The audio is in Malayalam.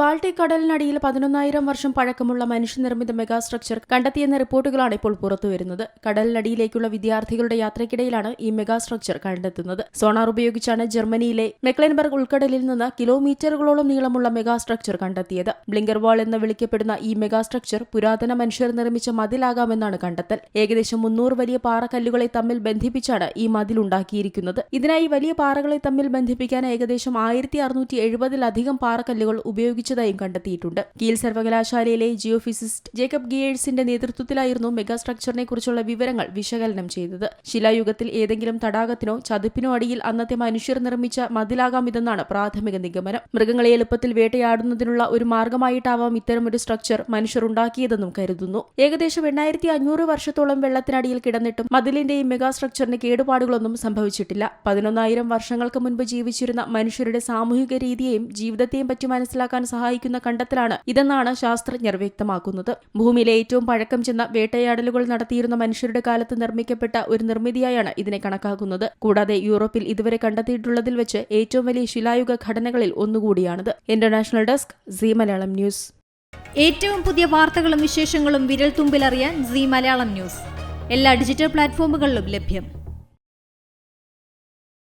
ബാൾട്ടിക് കടലിനടിയിൽ പതിനൊന്നായിരം വർഷം പഴക്കമുള്ള മനുഷ്യനിർമ്മിത മെഗാസ്ട്രക്ചർ കണ്ടെത്തിയെന്ന റിപ്പോർട്ടുകളാണ് ഇപ്പോൾ പുറത്തുവരുന്നത്. കടലിനടിയിലേക്കുള്ള വിദ്യാർത്ഥികളുടെ യാത്രയ്ക്കിടയിലാണ് ഈ മെഗാസ്ട്രക്ചർ കണ്ടെത്തുന്നത്. സോണാർ ഉപയോഗിച്ചാണ് ജർമ്മനിയിലെ മെക്ലൻബർഗ് ഉൾക്കടലിൽ നിന്ന് കിലോമീറ്ററുകളോളം നീളമുള്ള മെഗാസ്ട്രക്ചർ കണ്ടെത്തിയത്. ബ്ലിങ്കർ വാൾ എന്ന് വിളിക്കപ്പെടുന്ന ഈ മെഗാസ്ട്രക്ചർ പുരാതന മനുഷ്യർ നിർമ്മിച്ച മതിലാകാമെന്നാണ് കണ്ടെത്തൽ. ഏകദേശം മുന്നൂറ് വലിയ പാറക്കല്ലുകളെ തമ്മിൽ ബന്ധിപ്പിച്ചാണ് ഈ മതിൽ ഉണ്ടാക്കിയിരിക്കുന്നത്. ഇതിനായി വലിയ പാറകളെ തമ്മിൽ ബന്ധിപ്പിക്കാൻ ഏകദേശം ആയിരത്തി അറുന്നൂറ്റി എഴുപതിലധികം പാറക്കല്ലുകൾ ഉപയോഗിച്ചതായും കണ്ടെത്തിയിട്ടുണ്ട്. കീൽ സർവകലാശാലയിലെ ജിയോഫിസിസ്റ്റ് ജേക്കബ് ഗിയേഴ്സിന്റെ നേതൃത്വത്തിലായിരുന്നു മെഗാ സ്ട്രക്ചറിനെ കുറിച്ചുള്ള വിവരങ്ങൾ വിശകലനം ചെയ്തത്. ശിലായുഗത്തിൽ ഏതെങ്കിലും തടാകത്തിനോ ചതുപ്പിനോ അടിയിൽ അന്നത്തെ മനുഷ്യർ നിർമ്മിച്ച മതിലാകാം ഇതെന്നാണ് പ്രാഥമിക നിഗമനം. മൃഗങ്ങളെ എളുപ്പത്തിൽ വേട്ടയാടുന്നതിനുള്ള ഒരു മാർഗമായിട്ടാവാം ഇത്തരമൊരു സ്ട്രക്ചർ മനുഷ്യർ ഉണ്ടാക്കിയതെന്നും കരുതുന്നു. ഏകദേശം എണ്ണായിരത്തി അഞ്ഞൂറ് വർഷത്തോളം വെള്ളത്തിനടിയിൽ കിടന്നിട്ടും മതിലിന്റെ ഈ മെഗാ സ്ട്രക്ചറിന് കേടുപാടുകളൊന്നും സംഭവിച്ചിട്ടില്ല. പതിനൊന്നായിരം വർഷങ്ങൾക്ക് മുൻപ് ജീവിച്ചിരുന്ന മനുഷ്യരുടെ സാമൂഹിക രീതിയെയും ജീവിതത്തെയും പറ്റി മനസ്സിലാക്കാൻ സഹായിക്കുന്ന കണ്ടെത്തലാണ് ഇതെന്നാണ് ശാസ്ത്രജ്ഞർ വ്യക്തമാക്കുന്നത്. ഭൂമിയിലെ ഏറ്റവും പഴക്കം ചെന്ന വേട്ടയാടലുകൾ നടത്തിയിരുന്ന മനുഷ്യരുടെ കാലത്ത് നിർമ്മിക്കപ്പെട്ട ഒരു നിർമ്മിതിയായാണ് ഇതിനെ കണക്കാക്കുന്നത്. കൂടാതെ യൂറോപ്പിൽ ഇതുവരെ കണ്ടെത്തിയിട്ടുള്ളതിൽ വെച്ച് ഏറ്റവും വലിയ ശിലായുഗ ഘടനകളിൽ ഒന്നുകൂടിയാണിത്. International desk C Malayalam news. ഏറ്റവും പുതിയ വാർത്തകളും വിശേഷങ്ങളും വിരൽ തുമ്പിലറിയാൻ സി മലയാളം ന്യൂസ്. എല്ലാ ഡിജിറ്റൽ പ്ലാറ്റ്ഫോമുകളിലും ലഭ്യം.